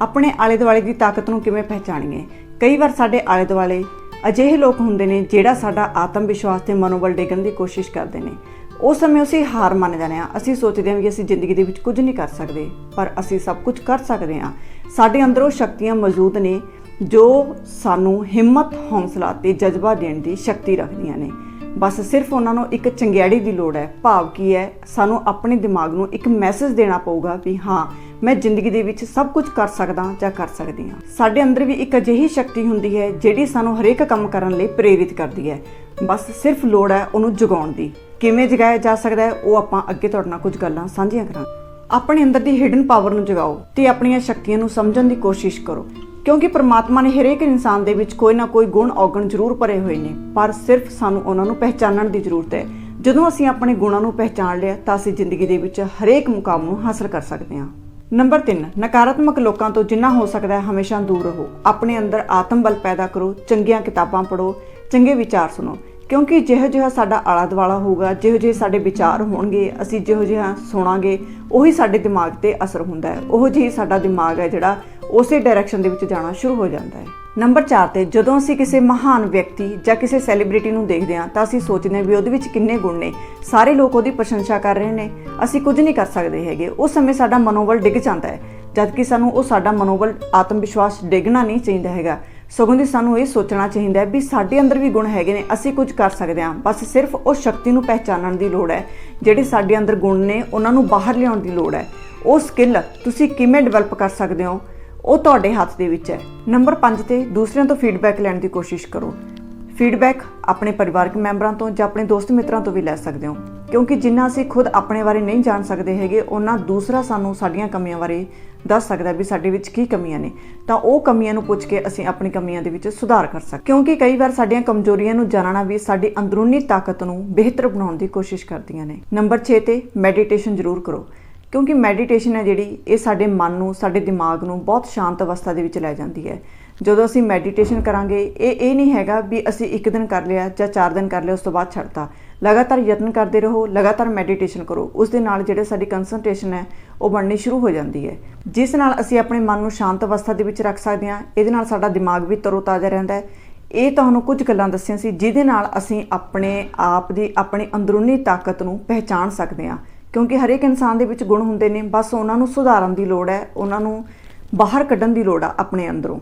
ਆਪਣੇ ਆਲੇ ਦੁਆਲੇ ਦੀ ਤਾਕਤ ਨੂੰ ਕਿਵੇਂ ਪਹਿਚਾਣੀਏ? ਕਈ ਵਾਰ ਸਾਡੇ ਆਲੇ ਦੁਆਲੇ ਅਜਿਹੇ ਲੋਕ ਹੁੰਦੇ ਨੇ ਜਿਹੜਾ ਸਾਡਾ ਆਤਮ ਵਿਸ਼ਵਾਸ ਤੇ ਮਨੋਬਲ ਡੇਗਣ ਦੀ ਕੋਸ਼ਿਸ਼ ਕਰਦੇ ਨੇ। ਉਸ ਸਮੇਂ ਅਸੀਂ ਹਾਰ ਮੰਨ ਜਾਂਦੇ ਹਾਂ। ਅਸੀਂ ਸੋਚਦੇ ਹਾਂ ਕਿ ਅਸੀਂ ਜ਼ਿੰਦਗੀ ਦੇ ਵਿੱਚ ਕੁਝ ਨਹੀਂ ਕਰ ਸਕਦੇ, ਪਰ ਅਸੀਂ ਸਭ ਕੁਝ ਕਰ ਸਕਦੇ ਹਾਂ। ਸਾਡੇ ਅੰਦਰ ਉਹ ਸ਼ਕਤੀਆਂ ਮੌਜੂਦ ਨੇ ਜੋ ਸਾਨੂੰ ਹਿੰਮਤ, ਹੌਸਲਾ ਤੇ ਜਜ਼ਬਾ ਦੇਣ ਦੀ ਸ਼ਕਤੀ ਰੱਖਦੀਆਂ ਨੇ। ਬਸ ਸਿਰਫ ਉਹਨਾਂ ਨੂੰ ਇੱਕ ਚੰਗਿਆੜੀ ਦੀ ਲੋੜ ਹੈ। ਭਾਵ ਕੀ ਹੈ, ਸਾਨੂੰ ਆਪਣੇ ਦਿਮਾਗ ਨੂੰ ਇੱਕ ਮੈਸੇਜ ਦੇਣਾ ਪਊਗਾ ਵੀ ਹਾਂ ਮੈਂ ਜ਼ਿੰਦਗੀ ਦੇ ਵਿੱਚ ਸਭ ਕੁਝ ਕਰ ਸਕਦਾ ਜਾਂ ਕਰ ਸਕਦੀ ਹਾਂ। ਸਾਡੇ ਅੰਦਰ ਵੀ ਇੱਕ ਅਜਿਹੀ ਸ਼ਕਤੀ ਹੁੰਦੀ ਹੈ, ਜਿਹੜੀ ਸਾਨੂੰ ਹਰੇਕ ਕੰਮ ਕਰਨ ਲਈ ਪ੍ਰੇਰਿਤ ਕਰਦੀ ਹੈ। ਬਸ ਸਿਰਫ ਲੋੜ ਹੈ ਉਹਨੂੰ ਜਗਾਉਣ ਦੀ। ਕਿਵੇਂ ਜਗਾਇਆ ਜਾ ਸਕਦਾ ਹੈ, ਉਹ ਆਪਾਂ ਅੱਗੇ ਤੁਹਾਡੇ ਨਾਲ ਕੁਝ ਗੱਲਾਂ ਸਾਂਝੀਆਂ ਕਰਾਂਗੇ। ਆਪਣੇ ਅੰਦਰ ਦੀ ਹਿਡਨ ਪਾਵਰ ਨੂੰ ਜਗਾਓ ਤੇ ਆਪਣੀਆਂ ਸ਼ਕਤੀਆਂ ਨੂੰ ਸਮਝਣ ਦੀ ਕੋਸ਼ਿਸ਼ ਕਰੋ। ਕਿਉਂਕਿ ਪ੍ਰਮਾਤਮਾ ਨੇ ਹਰੇਕ ਇਨਸਾਨ ਦੇ ਵਿੱਚ ਕੋਈ ਨਾ ਕੋਈ ਗੁਣ, ਔਗਣ ਜ਼ਰੂਰ ਭਰੇ ਹੋਏ ਨੇ। ਪਰ ਸਿਰਫ ਸਾਨੂੰ ਉਹਨਾਂ ਨੂੰ ਪਹਿਚਾਨਣ ਦੀ ਜ਼ਰੂਰਤ ਹੈ। ਜਦੋਂ ਅਸੀਂ ਆਪਣੇ ਗੁਣਾਂ ਨੂੰ ਪਹਿਚਾਨ ਲਿਆ, ਤਾਂ ਅਸੀਂ ਜ਼ਿੰਦਗੀ ਦੇ ਵਿੱਚ ਹਰੇਕ ਮੁਕਾਮ ਨੂੰ ਹਾਸਲ ਕਰ ਸਕਦੇ ਹਾਂ। ਨੰਬਰ 3 ਨਕਾਰਾਤਮਕ ਲੋਕਾਂ ਤੋਂ ਜਿੰਨਾ ਹੋ ਸਕਦਾ ਹੈ ਹਮੇਸ਼ਾ ਦੂਰ ਰਹੋ। ਆਪਣੇ ਅੰਦਰ ਆਤਮ ਬਲ ਪੈਦਾ ਕਰੋ, ਚੰਗੀਆਂ ਕਿਤਾਬਾਂ ਪੜ੍ਹੋ, ਚੰਗੇ ਵਿਚਾਰ ਸੁਣੋ। ਕਿਉਂਕਿ ਜਿਹੋ ਜਿਹਾ ਸਾਡਾ ਆਲਾ ਦੁਆਲਾ ਹੋਊਗਾ, ਜਿਹੋ ਜਿਹੇ ਸਾਡੇ ਵਿਚਾਰ ਹੋਣਗੇ, ਅਸੀਂ ਜਿਹੋ ਜਿਹਾ ਸੁਣਾਂਗੇ, ਉਹੀ ਸਾਡੇ ਦਿਮਾਗ ਤੇ ਅਸਰ ਹੁੰਦਾ ਹੈ। ਉਹ ਜਿਹੀ ਸਾਡਾ ਦਿਮਾਗ ਹੈ ਜਿਹੜਾ ਉਸੇ ਡਾਇਰੈਕਸ਼ਨ ਦੇ ਵਿੱਚ ਜਾਣਾ ਸ਼ੁਰੂ ਹੋ ਜਾਂਦਾ ਹੈ। ਨੰਬਰ 4 ਤੇ ਜਦੋਂ ਅਸੀਂ ਕਿਸੇ ਮਹਾਨ ਵਿਅਕਤੀ ਜਾਂ ਕਿਸੇ ਸੈਲੀਬ੍ਰਿਟੀ ਨੂੰ ਦੇਖਦੇ ਹਾਂ, ਤਾਂ ਅਸੀਂ ਸੋਚਦੇ ਹਾਂ ਵੀ ਉਹਦੇ ਵਿੱਚ ਕਿੰਨੇ ਗੁਣ ਨੇ। ਸਾਰੇ ਲੋਕ ਉਹਦੀ ਪ੍ਰਸ਼ੰਸਾ ਕਰ ਰਹੇ ਨੇ। ਅਸੀਂ ਕੁਝ ਨਹੀਂ ਕਰ ਸਕਦੇ ਹੈਗੇ। ਉਸ ਸਮੇਂ ਸਾਡਾ ਮਨੋਬਲ ਡਿੱਗ ਜਾਂਦਾ ਹੈ, ਜਦਕਿ ਸਾਨੂੰ ਉਹ ਸਾਡਾ ਮਨੋਬਲ ਆਤਮ ਵਿਸ਼ਵਾਸ ਡਿੱਗਣਾ ਨਹੀਂ ਚਾਹੀਦਾ ਹੈਗਾ। ਸਗੋਂ ਦੀ ਸਾਨੂੰ ਇਹ ਸੋਚਣਾ ਚਾਹੀਦਾ ਹੈ ਵੀ ਸਾਡੇ ਅੰਦਰ ਵੀ ਗੁਣ ਹੈਗੇ ਨੇ, ਅਸੀਂ ਕੁਝ ਕਰ ਸਕਦੇ ਹਾਂ। ਬਸ ਸਿਰਫ ਉਹ ਸ਼ਕਤੀ ਨੂੰ ਪਹਿਚਾਨਣ ਦੀ ਲੋੜ ਹੈ, ਜਿਹੜੇ ਸਾਡੇ ਅੰਦਰ ਗੁਣ ਨੇ, ਉਹਨਾਂ ਨੂੰ ਬਾਹਰ ਲਿਆਉਣ ਦੀ ਲੋੜ ਹੈ। ਉਹ ਸਕਿੱਲ ਤੁਸੀਂ ਕਿਵੇਂ ਡਿਵੈਲਪ ਕਰ ਸਕਦੇ ਹੋ? ਉਹ ਤੁਹਾਡੇ ਹੱਥ ਦੇ ਵਿੱਚ ਹੈ। ਨੰਬਰ 5 ਤੇ ਦੂਸਰਿਆਂ ਤੋਂ ਫੀਡਬੈਕ ਲੈਣ ਦੀ ਕੋਸ਼ਿਸ਼ ਕਰੋ। ਫੀਡਬੈਕ ਆਪਣੇ ਪਰਿਵਾਰਕ ਮੈਂਬਰਾਂ ਤੋਂ ਜਾਂ ਆਪਣੇ ਦੋਸਤ ਮਿੱਤਰਾਂ ਤੋਂ ਵੀ ਲੈ ਸਕਦੇ ਹੋ। ਕਿਉਂਕਿ ਜਿੰਨਾ ਅਸੀਂ ਖੁਦ ਆਪਣੇ ਬਾਰੇ ਨਹੀਂ ਜਾਣ ਸਕਦੇ ਹੈਗੇ ਉਹਨਾਂ ਦੂਸਰਾ ਸਾਨੂੰ ਸਾਡੀਆਂ ਕਮੀਆਂ ਬਾਰੇ ਦੱਸ ਸਕਦਾ ਵੀ ਸਾਡੇ ਵਿੱਚ ਕੀ ਕਮੀਆਂ ਨੇ। ਤਾਂ ਉਹ ਕਮੀਆਂ ਨੂੰ ਪੁੱਛ ਕੇ ਅਸੀਂ ਆਪਣੀ ਕਮੀਆਂ ਦੇ ਵਿੱਚ ਸੁਧਾਰ ਕਰ ਸਕਦੇ ਕਿਉਂਕਿ ਕਈ ਵਾਰ ਸਾਡੀਆਂ ਕਮਜ਼ੋਰੀਆਂ ਨੂੰ ਜਾਣਨਾ ਵੀ ਸਾਡੀ ਅੰਦਰੂਨੀ ਤਾਕਤ ਨੂੰ ਬਿਹਤਰ ਬਣਾਉਣ ਦੀ ਕੋਸ਼ਿਸ਼ ਕਰਦੀਆਂ ਨੇ। ਨੰਬਰ 6 ਤੇ ਮੈਡੀਟੇਸ਼ਨ ਜ਼ਰੂਰ ਕਰੋ। ਕਿਉਂਕਿ ਮੈਡੀਟੇਸ਼ਨ ਹੈ ਜਿਹੜੀ, ਇਹ ਸਾਡੇ ਮਨ ਨੂੰ, ਸਾਡੇ ਦਿਮਾਗ ਨੂੰ ਬਹੁਤ ਸ਼ਾਂਤ ਅਵਸਥਾ ਦੇ ਵਿੱਚ ਲੈ ਜਾਂਦੀ ਹੈ। ਜਦੋਂ ਅਸੀਂ ਮੈਡੀਟੇਸ਼ਨ ਕਰਾਂਗੇ, ਇਹ ਇਹ ਨਹੀਂ ਹੈਗਾ ਵੀ ਅਸੀਂ ਇੱਕ ਦਿਨ ਕਰ ਲਿਆ ਜਾਂ ਚਾਰ ਦਿਨ ਕਰ ਲਿਆ, ਉਸ ਤੋਂ ਬਾਅਦ ਛੱਡਤਾ। ਲਗਾਤਾਰ ਯਤਨ ਕਰਦੇ ਰਹੋ, ਲਗਾਤਾਰ ਮੈਡੀਟੇਸ਼ਨ ਕਰੋ। ਉਸ ਦੇ ਨਾਲ ਜਿਹੜੇ ਸਾਡੀ ਕਨਸੈਂਟਰੇਸ਼ਨ ਹੈ, ਉਹ ਬਣਨੀ ਸ਼ੁਰੂ ਹੋ ਜਾਂਦੀ ਹੈ। ਜਿਸ ਨਾਲ ਅਸੀਂ ਆਪਣੇ ਮਨ ਨੂੰ ਸ਼ਾਂਤ ਅਵਸਥਾ ਦੇ ਵਿੱਚ ਰੱਖ ਸਕਦੇ ਹਾਂ, ਇਹਦੇ ਨਾਲ ਸਾਡਾ ਦਿਮਾਗ ਵੀ ਤਰੋਤਾਜ਼ਾ ਰਹਿੰਦਾ ਹੈ। ਇਹ ਤੁਹਾਨੂੰ ਕੁਝ ਗੱਲਾਂ ਦੱਸੀਆਂ ਸੀ, ਜਿਹਦੇ ਨਾਲ ਅਸੀਂ ਆਪਣੇ ਆਪ ਦੀ, ਆਪਣੀ ਅੰਦਰੂਨੀ ਤਾਕਤ ਨੂੰ ਪਹਿਚਾਣ ਸਕਦੇ ਹਾਂ। ਕਿਉਂਕਿ ਹਰੇਕ ਇਨਸਾਨ ਦੇ ਵਿੱਚ ਗੁਣ ਹੁੰਦੇ ਨੇ, ਬਸ ਉਹਨਾਂ ਨੂੰ ਸੁਧਾਰਨ ਦੀ ਲੋੜ ਹੈ, ਉਹਨਾਂ ਨੂੰ ਬਾਹਰ ਕੱਢਣ ਦੀ ਲੋੜ ਆ ਆਪਣੇ ਅੰਦਰੋਂ।